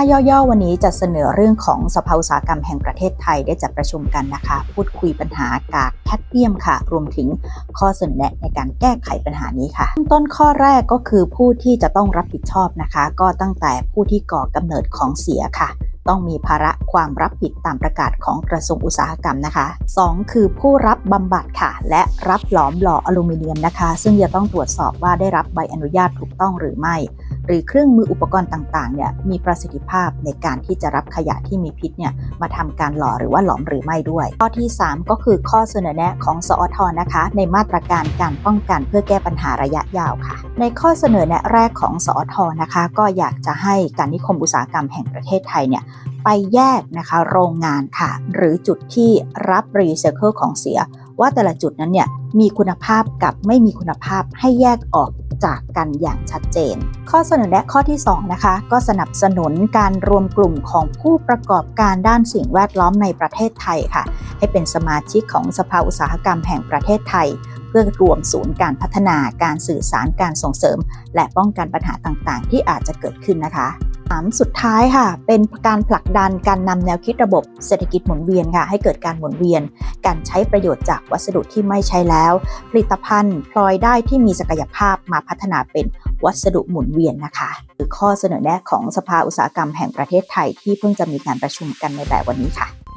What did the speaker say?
ถ้าย่อๆ วันนี้จะเสนอเรื่องของสภาอุตสาหกรรมแห่งประเทศไทยได้จัดประชุมกันนะคะ พูดคุยปัญหากากแคดเมียมค่ะ รวมถึงข้อเสนอแนะในการแก้ไขปัญหานี้ค่ะ ต้นข้อแรกก็คือผู้ที่จะต้องรับผิดชอบนะคะ ก็ตั้งแต่ผู้ที่ก่อกำเนิดของเสียค่ะต้องมีภาระความรับผิดตามประกาศของกระทรวงอุตสาหกรรมนะคะ 2 คือผู้รับบำบัดค่ะ และรับหลอมหล่ออลูมิเนียมนะคะ ซึ่งจะต้องตรวจสอบว่าได้รับใบอนุญาตถูกต้องหรือไม่ หรือเครื่องมืออุปกรณ์ต่างๆเนี่ยมีประสิทธิภาพในการที่จะรับขยะที่มีพิษเนี่ยมาทำการหล่อหรือว่าหลอมหรือไม่ด้วย ข้อที่ 3 ก็คือข้อเสนอแนะของสอทนะคะ ในมาตรการการป้องกันเพื่อแก้ปัญหาระยะยาวค่ะ ในข้อเสนอแนะแรกของสอทนะคะ ก็อยากจะให้การนิคมอุตสาหกรรมแห่งประเทศไทยเนี่ยไปแยกนะคะโรงงานค่ะ หรือจุดที่รับรีไซเคิลของเสีย ว่าแต่ละจุดนั้นเนี่ยมีคุณภาพกับไม่มีคุณภาพให้แยกออก จากกันอย่างชัดเจน ข้อเสนอแนะข้อที่ 2 นะคะ ก็สนับสนุนการรวมกลุ่มของผู้ประกอบการด้านสิ่งแวดล้อมในประเทศไทยค่ะ ให้เป็นสมาชิกของสภาอุตสาหกรรมแห่งประเทศไทย เพื่อรวมศูนย์การพัฒนาการสื่อสารการส่งเสริม และป้องกันปัญหาต่างๆ ที่อาจจะเกิดขึ้นนะคะ สามสุดท้ายค่ะ เป็นการผลักดันการนำแนวคิดระบบเศรษฐกิจหมุนเวียนค่ะ ให้เกิดการหมุนเวียน การใช้ประโยชน์จากวัสดุที่ไม่ใช้แล้ว ผลิตภัณฑ์พลอยได้ที่มีศักยภาพมาพัฒนาเป็นวัสดุหมุนเวียนนะคะหรือข้อเสนอแนะของสภาอุตสาหกรรมแห่งประเทศไทยที่เพิ่งจะมีการประชุมกันในแบบวันนี้ค่ะ